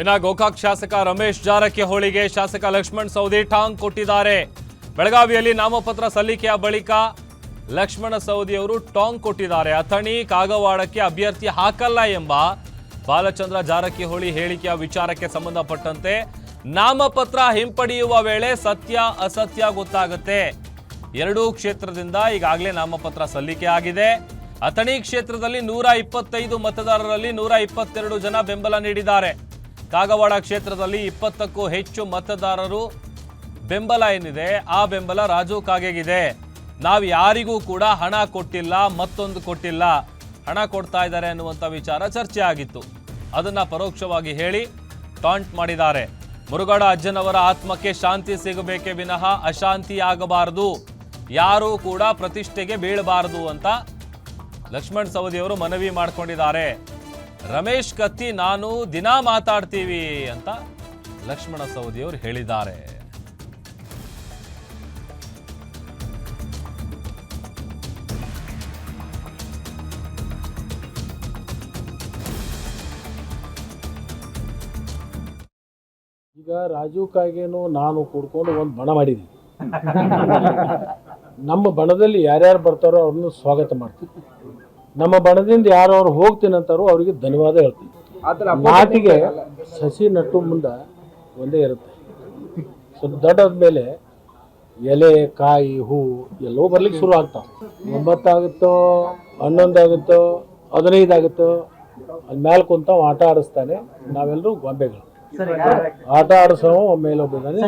ಇನ್ನ ಗೋಕಾಕ್ ಶಾಸಕ ರಮೇಶ್ ಜಾರಕಿಹೊಳಿಗೆ ಶಾಸಕ ಲಕ್ಷ್ಮಣ್ ಸವದಿ ಟಾಂಗ್ ಕೊಟ್ಟಿದ್ದಾರೆ. ಬೆಳಗಾವಿಯಲ್ಲಿ ನಾಮಪತ್ರ ಸಲ್ಲಿಕೆಯ ಬಳಿಕ ಲಕ್ಷ್ಮಣ ಸವದಿ ಅವರು ಟಾಂಗ್ ಕೊಟ್ಟಿದ್ದಾರೆ. ಅಥಣಿ, ಕಾಗವಾಡಕ್ಕೆ ಅಭ್ಯರ್ಥಿ ಹಾಕಲ್ಲ ಎಂಬ ಬಾಲಚಂದ್ರ ಜಾರಕಿಹೊಳಿ ಹೇಳಿಕೆಯ ವಿಚಾರಕ್ಕೆ ಸಂಬಂಧಪಟ್ಟಂತೆ ನಾಮಪತ್ರ ಹಿಂಪಡೆಯುವ ವೇಳೆ ಸತ್ಯ, ಅಸತ್ಯ ಗೊತ್ತಾಗುತ್ತೆ. ಎರಡೂ ಕ್ಷೇತ್ರದಿಂದ ಈಗಾಗಲೇ ನಾಮಪತ್ರ ಸಲ್ಲಿಕೆ ಆಗಿದೆ. ಅಥಣಿ ಕ್ಷೇತ್ರದಲ್ಲಿ ನೂರ ಇಪ್ಪತ್ತೈದು ಮತದಾರರಲ್ಲಿ ನೂರ ಇಪ್ಪತ್ತೆರಡು ಜನ ಬೆಂಬಲ ನೀಡಿದ್ದಾರೆ. ಕಾಗವಾಡ ಕ್ಷೇತ್ರದಲ್ಲಿ ಇಪ್ಪತ್ತಕ್ಕೂ ಹೆಚ್ಚು ಮತದಾರರು ಬೆಂಬಲ ಏನಿದೆ? ಆ ಬೆಂಬಲ ರಾಜು ಕಾಗೆಗಿದೆ. ನಾವು ಯಾರಿಗೂ ಕೂಡ ಹಣ ಕೊಟ್ಟಿಲ್ಲ, ಮತ್ತೊಂದು ಕೊಟ್ಟಿಲ್ಲ. ಹಣ ಕೊಡ್ತಾ ಇದ್ದಾರೆ ಅನ್ನುವಂಥ ವಿಚಾರ ಚರ್ಚೆ ಆಗಿತ್ತು. ಅದನ್ನು ಪರೋಕ್ಷವಾಗಿ ಹೇಳಿ ಟಾಂಟ್ ಮಾಡಿದ್ದಾರೆ. ಮುರುಗಾಡ ಅಜ್ಜನವರ ಆತ್ಮಕ್ಕೆ ಶಾಂತಿ ಸಿಗಬೇಕೇ ವಿನಃ ಅಶಾಂತಿ ಆಗಬಾರದು. ಯಾರೂ ಕೂಡ ಪ್ರತಿಷ್ಠೆಗೆ ಬೀಳಬಾರದು ಅಂತ ಲಕ್ಷ್ಮಣ್ ಸವದಿಯವರು ಮನವಿ ಮಾಡಿಕೊಂಡಿದ್ದಾರೆ. ರಮೇಶ್ ಕತ್ತಿ ನಾನು ದಿನ ಮಾತಾಡ್ತೀವಿ ಅಂತ ಲಕ್ಷ್ಮಣ ಸವದಿಯವರು ಹೇಳಿದ್ದಾರೆ. ಈಗ ರಾಜೀವ್ ಕಾಗೇನು ನಾನು ಕೂಡ್ಕೊಂಡು ಒಂದು ಬಣ ಮಾಡಿದ್ವಿ ನಮ್ಮ ಬಣದಲ್ಲಿ ಯಾರ್ಯಾರು ಬರ್ತಾರೋ ಅವ್ರನ್ನ ಸ್ವಾಗತ ಮಾಡ್ತೀವಿ ನಮ್ಮ ಬಣದಿಂದ ಯಾರು ಅವ್ರು ಹೋಗ್ತೀನಂತಾರೋ ಅವರಿಗೆ ಧನ್ಯವಾದ ಹೇಳ್ತೀನಿ. ಮಾತಿಗೆ ಸಸಿ ನಟ್ಟು ಮುಂದೆ ಒಂದೇ ಇರುತ್ತೆ. ಸ್ವಲ್ಪ ದೊಡ್ಡದ ಮೇಲೆ ಎಲೆ ಕಾಯಿ ಹೂ ಎಲ್ಲವೂ ಬರ್ಲಿಕ್ಕೆ ಶುರು ಆಗ್ತಾವ. ಒಂಬತ್ತಾಗುತ್ತೋ ಹನ್ನೊಂದಾಗುತ್ತೋ ಹದಿನೈದಾಗುತ್ತೋ ಅಲ್ಲಿ ಮೇಲೆ ಕುಂತ ಆಟ ಆಡಿಸ್ತಾನೆ ನಾವೆಲ್ಲರೂ ಗೊಂಬೆಗಳು. ಆಟ ಆಡಿಸೋ ಮೇಲೆ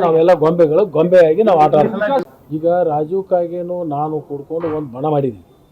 ನಾವೆಲ್ಲ ಗೊಂಬೆಗಳು ಗೊಂಬೆಯಾಗಿ ನಾವು ಆಟ ಆಡ್ತೀವಿ. ಈಗ ರಾಜೀವ್ ಕಾಗೇನು ನಾನು ಕೂಡ್ಕೊಂಡು ಒಂದು ಬಣ ಮಾಡಿದ್ವಿ